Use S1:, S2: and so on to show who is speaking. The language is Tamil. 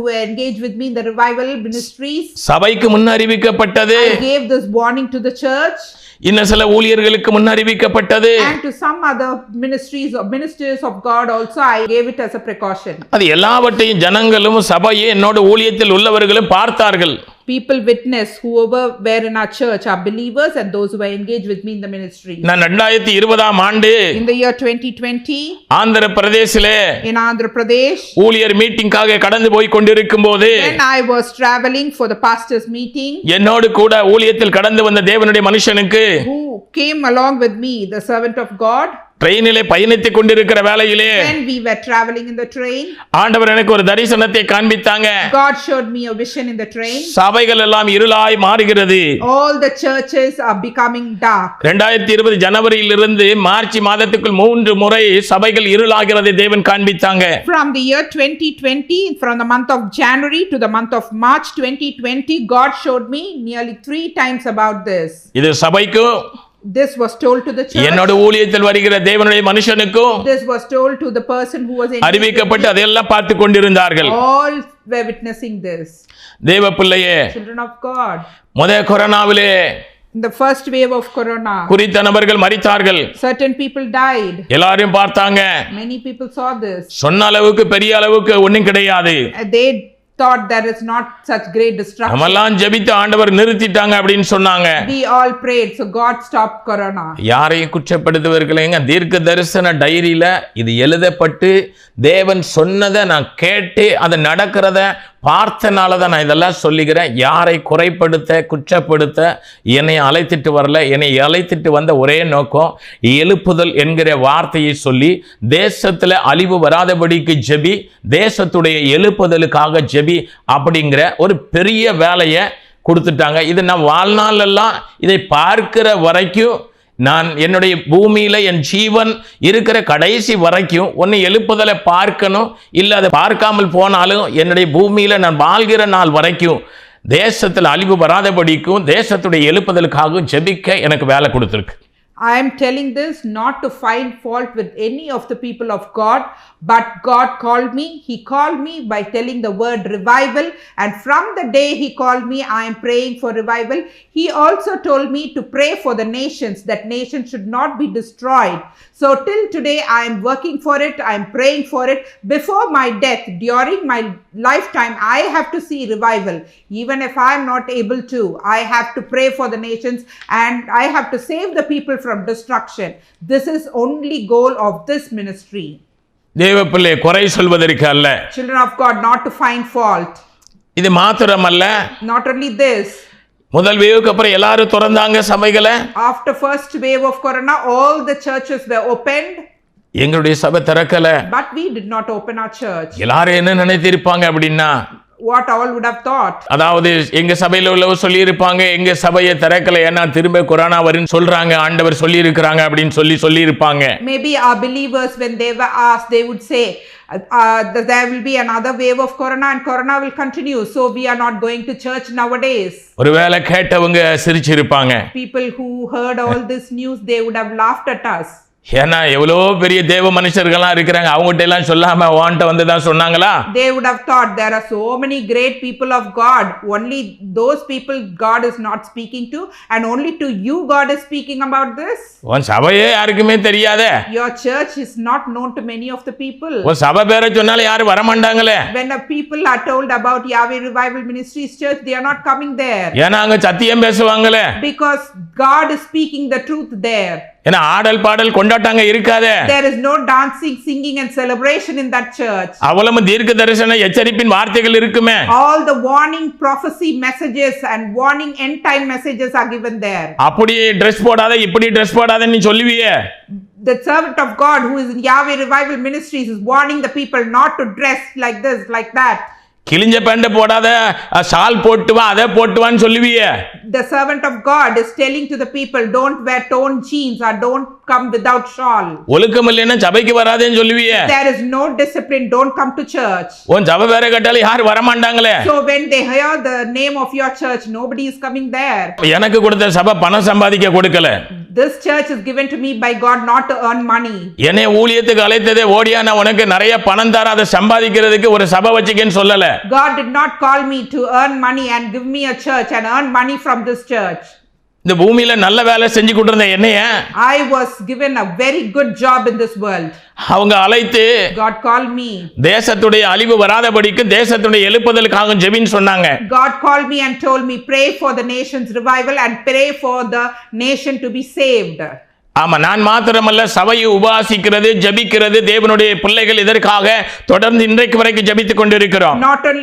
S1: who were engaged with me in the revival ministries.
S2: சபைக்கு முன்னறிவிக்கப்பட்டது
S1: I gave this warning to the church
S2: இன்னும் சில ஊழியர்களுக்கு முன்னறிவிக்கப்பட்டது
S1: and to some other ministries or ministers of God also. I gave it as a precaution.
S2: அது எல்லாவற்றையும் ஜனங்களும் சபையும் என்னோட ஊழியத்தில் உள்ளவர்களும் பார்த்தார்கள்
S1: People witness whoever were in our church, our believers, and those who were engaged with me in the ministry.
S2: நான் ரெண்டாயிரத்தி இருபதாம் ஆண்டு
S1: In the year 2020,
S2: Andhra பிரதேசிலே
S1: in Andhra Pradesh,
S2: ஊழியர் மீட்டிங்காக கடந்து போய் கொண்டிருக்கும் போது
S1: when I was traveling for the pastor's meeting,
S2: என்னோடு கூட ஊழியத்தில் கடந்து வந்த தேவனுடைய மனுஷனுக்கு
S1: who came along with me, the servant of God,
S2: ட்ரெயினிலே பயணித்துக் கொண்டிருக்கிற வேளையிலே
S1: when we were traveling in the train,
S2: ஆண்டவர் எனக்கு ஒரு தரிசனத்தை காண்பித்தாங்க
S1: God showed me a vision in the train.
S2: சபைகள் எல்லாம் இருளாய் மாறுகிறது
S1: All the churches are becoming dark.
S2: ரெண்டாயிரத்தி இருபது ஜனவரியிலிருந்து மார்ச் மாதத்துக்குள் மூன்று முறை சபைகள் இருளாகிறதை தேவன் காண்பித்தாங்க
S1: From the year 2020, from the month of January to the month of March 2020, God showed me nearly three times about this.
S2: இது சபைக்கும்
S1: This was told to the church.
S2: என்னோட ஊழியத்தில் வருகிற தேவனுடைய மனுஷனுக்கும்
S1: This was told to the person who was with
S2: அறிவிக்கப்பட்டு. அதையெல்லாம் பார்த்து கொண்டிருந்தார்கள்
S1: All were witnessing this.
S2: தேவ பிள்ளையே
S1: Children of God.
S2: முத கொரோனாவிலே
S1: In the first wave of corona,
S2: குறித்த நபர்கள் மறித்தார்கள்
S1: certain people died.
S2: எல்லாரையும் பார்த்தாங்க
S1: Many people saw this.
S2: சொன்ன அளவுக்கு பெரிய அளவுக்கு ஒண்ணும் கிடையாது
S1: Uh, They thought there is not such great destruction.
S2: நம்மெல்லாம் ஜெபித்து ஆண்டவர் நிறுத்திட்டாங்க அப்படின்னு சொன்னாங்க
S1: We all prayed, so God stopped corona.
S2: யாரையும் குற்றப்படுத்துவர்களைங்க தீர்க்க தரிசன டைரியில இது எழுதப்பட்டு தேவன் சொன்னதை நான் கேட்டு அது நடக்கிறத பார்த்தனால தான் நான் இதெல்லாம் சொல்லிக்கிறேன் யாரை குறைப்படுத்த குற்றப்படுத்த என்னை அழைத்துட்டு வரல என்னை அழைத்துட்டு வந்த ஒரே நோக்கம் எழுப்புதல் என்கிற வார்த்தையை சொல்லி தேசத்தில் அழிவு வராதபடிக்கு ஜெபி தேசத்துடைய எழுப்புதலுக்காக ஜெபி அப்படிங்கிற ஒரு பெரிய வேலையை கொடுத்துட்டாங்க. இது நான் வாழ்நாளெல்லாம் இதை பார்க்கிற வரைக்கும் நான் என்னுடைய பூமியில் என் ஜீவன் இருக்கிற கடைசி வரைக்கும் ஒன்று எழுப்புதலை பார்க்கணும். இல்லை அதை பார்க்காமல் போனாலும் என்னுடைய பூமியில் நான் வாழ்கிற நாள் வரைக்கும் தேசத்தில் அழிவு வராதபடிக்கும் தேசத்துடைய எழுப்புதலுக்காகவும் ஜெபிக்க எனக்கு வேலை கொடுத்துருக்கு.
S1: I am telling this not to find fault with any of the people of God, but God called me. He called me by telling the word revival, and from the day He called me, I am praying for revival. He also told me to pray for the nations, that nations should not be destroyed. So, till today, I am working for it, I am praying for it. Before my death, during my lifetime, I have to see revival. Even if I am not able to, I have to pray for the nations and I have to save the people from destruction. This is only goal of this ministry.
S2: தேவ பிள்ளை குறை சொல்வதற்கு அல்ல
S1: Children of God, not to find fault.
S2: இது மாத்திரமல்ல
S1: Not only this,
S2: முதல் வேவுக்கு அப்புறம் எல்லாரும் திறந்தாங்க சபைகளை
S1: after first wave of corona, all the churches were opened,
S2: எங்களுடைய சபை திறக்கல
S1: but we did not open our church.
S2: எல்லாரும் என்ன நினைத்திருப்பாங்க அப்படின்னா
S1: What all would have thought.
S2: அதாவது எங்க சபையில உள்ளவர் சொல்லியிருப்பாங்க எங்க சபையை திறக்கல ஏன்னா திரும்ப கொரோனா வரும்னு சொல்றாங்க ஆண்டவர் அப்படின்னு சொல்லி சொல்லியிருப்பாங்க
S1: Maybe our believers, when they were asked, they would say, uh, uh, that there will be another wave of corona and corona will continue. So we are not going to church nowadays.
S2: ஒருவேளை கேட்டவங்க சிரிச்சிருப்பாங்க
S1: People who heard all this news, they would have laughed at us.
S2: ஏன்னா எவ்வளோ பெரிய தேவ மனுஷர்கள்லாம் இருக்கிறாங்க அவங்ககிட்ட எல்லாம் சொல்லாம வான்ட்ட வந்து தான் சொன்னாங்களா
S1: They would have thought there are so many great people of God. Only those people God is not speaking to, and only to you God is speaking about this.
S2: உன் சபையே யாருக்குமே தெரியாதே
S1: Your church is not known to many of the people.
S2: உன் சபை பேரை சொன்னாலும் யாரும் வரமாட்டாங்களே
S1: When the people are told about Yahweh Revival Ministries Church, they are not coming there
S2: ஏன்னா அங்க சத்தியம் பேசுவாங்களே
S1: because God is speaking the truth there.
S2: ஏன்னா ஆடல் பாடல் கொண்டாட்டாங்க இருக்காதே
S1: There is no dancing, singing, and celebration in that church.
S2: அவ்வளவு தீர்க்க தரிசன எச்சரிப்பின் வார்த்தைகள் இருக்குமே
S1: All the warning prophecy messages and warning end time messages are given there.
S2: அப்படி ட்ரெஸ் போடாத இப்படி ட்ரெஸ் போடாத நீ சொல்லுவியே
S1: The servant of God who is in Yahweh Revival Ministries is warning the people not to dress like this, like that.
S2: கிழிஞ்ச பேண்ட போடாத ஷால் போட்டு வா அதை போட்டு வான்னு சொல்லுவியே
S1: the servant of God is telling to the people, don't wear torn jeans or don't come without shawl.
S2: ஒழுக்கம் இல்லைன்னா சபைக்கு வராதேன்னு சொல்லுவியே
S1: There is no discipline, don't come to church.
S2: உன் சபை வேற கட்டாலும் யாரும் வரமாட்டாங்களே
S1: So when they hear the name of your church, nobody is coming there.
S2: எனக்கு கொடுத்த சபை பணம் சம்பாதிக்க கொடுக்கல
S1: This church is given to me by God not to earn money.
S2: என்னை ஊழியத்துக்கு அழைத்ததே ஓடியா நான் உனக்கு நிறைய பணம் தர அதை சம்பாதிக்கிறதுக்கு ஒரு சபை வச்சுக்கன்னு சொல்லல
S1: God did not call me to earn money and give me a church and earn money from this church.
S2: இந்த பூமியில நல்ல வேலை செஞ்சு கொண்டிருந்த என்னைய
S1: I was given a very good job in this world.
S2: அவங்க அழைத்து
S1: God called me.
S2: தேசத்துடைய அழிவு வராதபடிக்கு தேசத்துடைய எழுப்புதலுக்காக ஜெபின்னு சொன்னாங்க
S1: God called me and told me, pray for the nation's revival and pray for the nation to be saved.
S2: ஆமா நான் மாத்திரமல்ல சபையை உபாசிக்கிறது ஜெபிக்கிறது தேவனுடைய பிள்ளைகள் இதற்காக தொடர்ந்து இன்றைக்கு வரைக்கும் ஜெபித்துக் கொண்டிருக்கிறோம்
S1: Not only